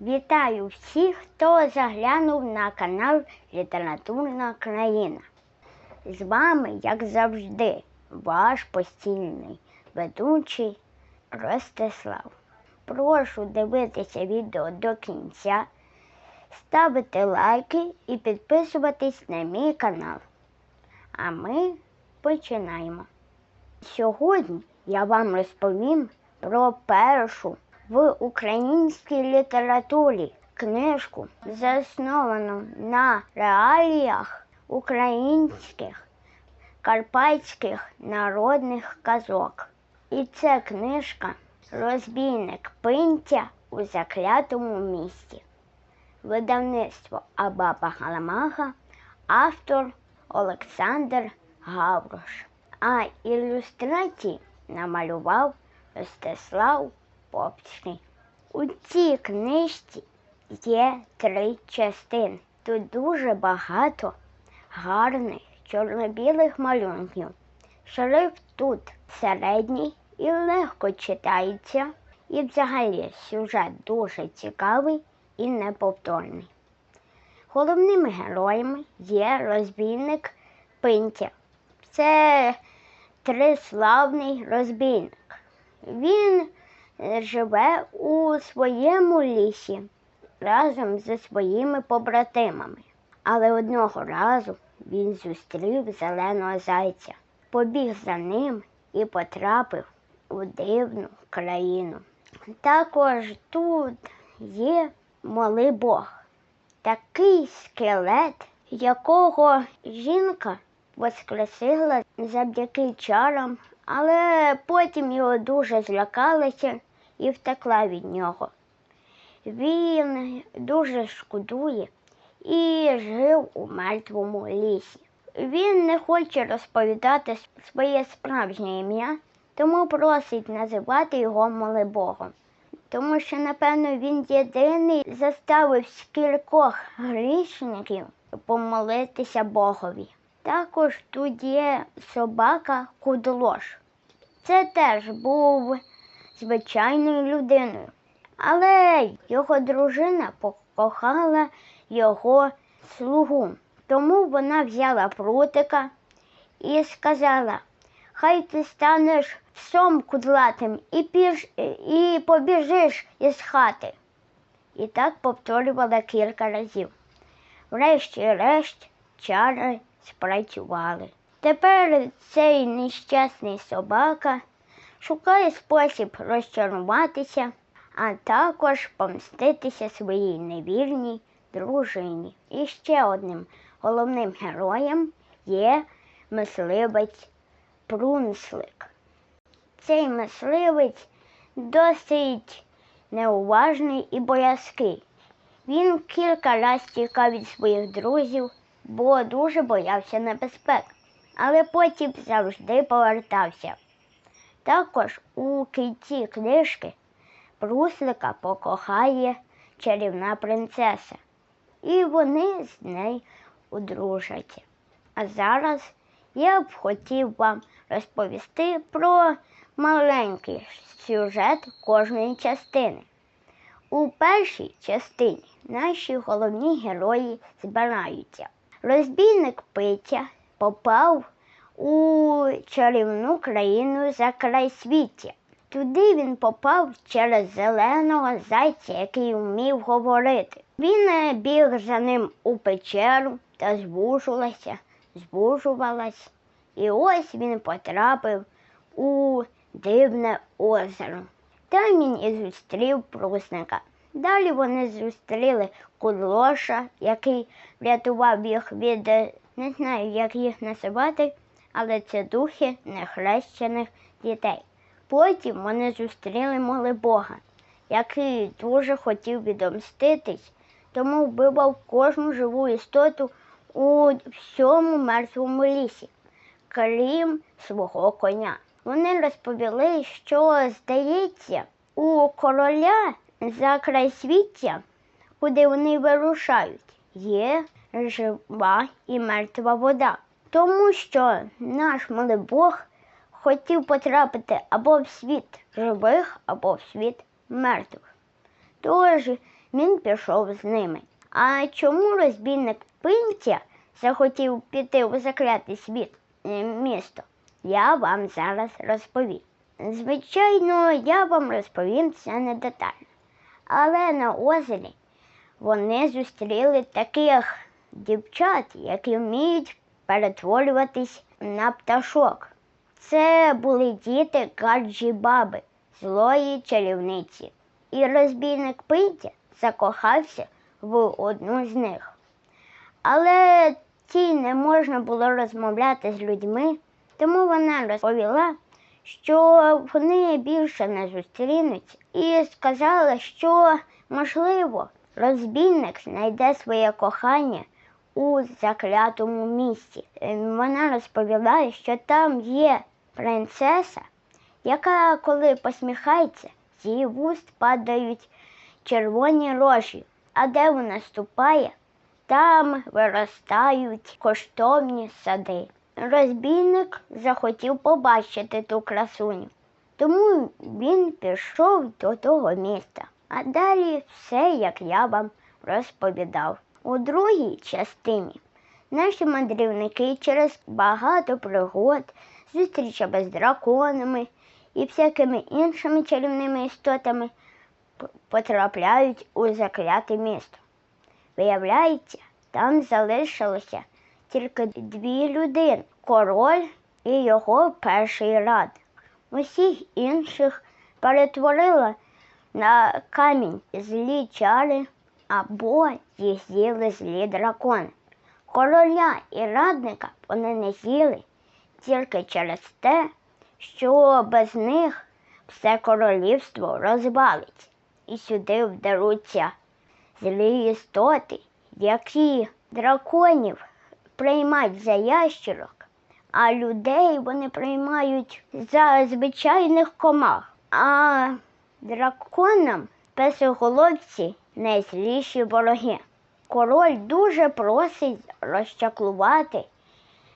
Вітаю всіх, хто заглянув на канал Літературна країна. З вами, як завжди, ваш постійний ведучий Ростислав. Прошу дивитися відео до кінця, ставити лайки і підписуватись на мій канал. А ми починаємо. Сьогодні я вам розповім про першу в українській літературі книжку, засновану на реаліях українських карпатських народних казок. І це книжка Розбійник Пинтя у заклятому місті. Видавництво Абаба Галамага, автор Олександр Гаврош. А ілюстрації намалював Ростислав Попчний. У цій книжці є три частини. Тут дуже багато гарних чорно-білих малюнків. Шрифт тут середній і легко читається, і взагалі сюжет дуже цікавий і неповторний. Головними героями є розбійник Пинтя. Це триславний розбійник. Він живе у своєму лісі разом зі своїми побратимами. Але одного разу він зустрів зеленого зайця, побіг за ним і потрапив у дивну країну. Також тут є малий Бог, такий скелет, якого жінка воскресила завдяки чарам, але потім його дуже злякалася і втекла від нього. Він дуже шкодує і жив у мертвому лісі. Він не хоче розповідати своє справжнє ім'я, тому просить називати його Молебогом. Тому що, напевно, він єдиний заставив скількох грішників помолитися Богові. Також тут є собака Кудлош. Це теж був звичайною людиною, але його дружина покохала його слугу. Тому вона взяла прутика і сказала, хай ти станеш псом кудлатим і, піж, і побіжиш із хати. І так повторювала кілька разів. Врешті-решт чари спрацювали. Тепер цей нещасний собака шукає спосіб розчаруватися, а також помститися своїй невірній дружині. І ще одним головним героєм є мисливець Прунслик. Цей мисливець досить неуважний і боязкий. Він кілька разів тікав від своїх друзів, бо дуже боявся небезпек, але потім завжди повертався. Також у кінці книжки Пруслика покохає чарівна принцеса, і вони з нею одружаться. А зараз я б хотів вам розповісти про маленький сюжет кожної частини. У першій частині наші головні герої збираються. Розбійник Питя попав у чарівну країну за край свіття. Туди він попав через зеленого зайця, який вмів говорити. Він е, біг за ним у печеру та звужувалася, звужувалась. І ось він потрапив у дивне озеро. Там він і зустрів прусника. Далі вони зустріли кудлоша, який врятував їх від е, не знаю, як їх називати, але це духи нехрещених дітей. Потім вони зустріли Молебога, який дуже хотів відомститись, тому вбивав кожну живу істоту у всьому мертвому лісі, крім свого коня. Вони розповіли, що, здається, у короля за край свіття, куди вони вирушають, є жива і мертва вода. Тому що наш малий Бог хотів потрапити або в світ живих, або в світ мертвих. Тож він пішов з ними. А чому розбійник Пинця захотів піти у закляте світ е, місто? Я вам зараз розповім. Звичайно, я вам розповім це не детально. Але на озері вони зустріли таких дівчат, які вміють перетворюватись на пташок. Це були діти Гаджі баби, злої чарівниці. І розбійник Пинтя закохався в одну з них. Але цій не можна було розмовляти з людьми, тому вона розповіла, що вони більше не зустрінуться, і сказала, що, можливо, розбійник знайде своє кохання у заклятому місці. Е, Вона розповіла, що там є принцеса, яка, коли посміхається, з її вуст падають червоні рожі, а де вона ступає, там виростають коштовні сади. Розбійник захотів побачити ту красуню, тому він пішов до того міста. А далі все, як я вам розповідав. У другій частині наші мандрівники через багато пригод, зустрічами з драконами і всякими іншими чарівними істотами потрапляють у закляте місто. Виявляється, там залишилося тільки дві людини король і його перший рад. Усіх інших перетворила на камінь злі чари або їх з'їли злі дракони. Короля і радника вони не з'їли тільки через те, що без них все королівство розвалиться, і сюди вдаруться злі істоти, які драконів приймають за ящерок, а людей вони приймають за звичайних комах. А драконам песоголовці найзліші вороги. Король дуже просить розчаклувати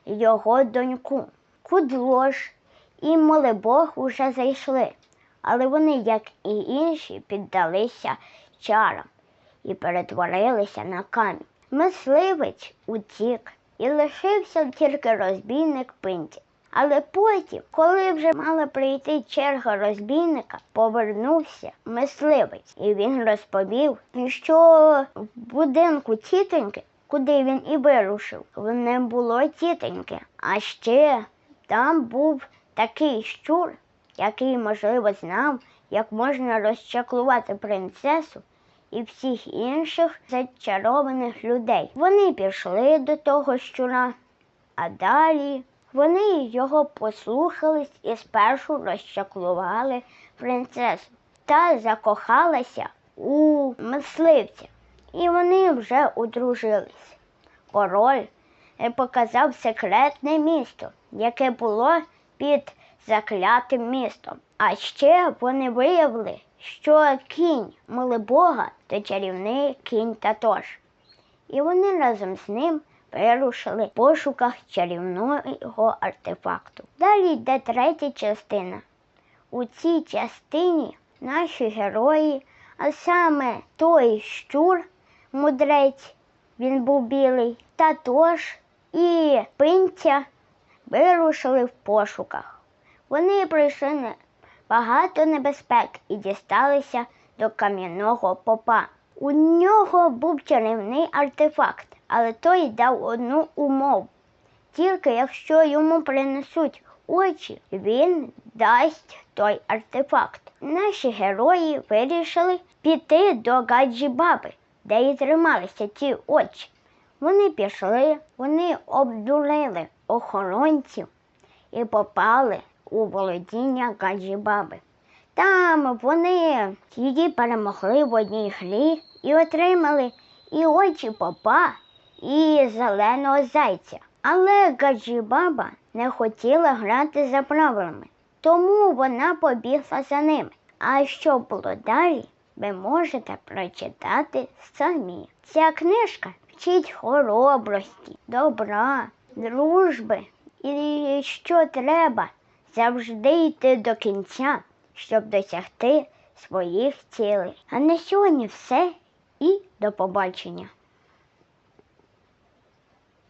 його доньку. Кудлош і молебог уже зайшли, але вони, як і інші, піддалися чарам і перетворилися на камінь. Мисливець утік і лишився тільки розбійник пинті. Але потім, коли вже мала прийти черга розбійника, повернувся мисливець, і він розповів, що в будинку тітоньки, куди він і вирушив, не було тітоньки. А ще там був такий щур, який, можливо, знав, як можна розчаклувати принцесу і всіх інших зачарованих людей. Вони пішли до того щура, а далі вони його послухались і спершу розчаклували принцесу та закохалася у мисливця. І вони вже одружились. Король е, показав секретне місто, яке було під заклятим містом. А ще вони виявили, що кінь Молебога то чарівний кінь Татош. І вони разом з ним вирушили в пошуках чарівного артефакту. Далі йде третя частина. У цій частині наші герої, а саме той щур, мудрець, він був білий, Татош і пинця вирушили в пошуках. Вони пройшли багато небезпек і дісталися до кам'яного попа. У нього був чарівний артефакт, але той дав одну умову. Тільки якщо йому принесуть очі, він дасть той артефакт. Наші герої вирішили піти до Гаджі Баби, де і трималися ті очі. Вони пішли, вони обдурили охоронців і попали у володіння Гаджі Баби. Там вони її перемогли в одній грі і отримали і очі попа, і зеленого зайця. Але Гаджі-баба не хотіла грати за правилами, тому вона побігла за ними. А що було далі, ви можете прочитати самі. Ця книжка вчить хоробрості, добра, дружби і що треба завжди йти до кінця, щоб досягти своїх цілей. А на сьогодні все. і до побачення.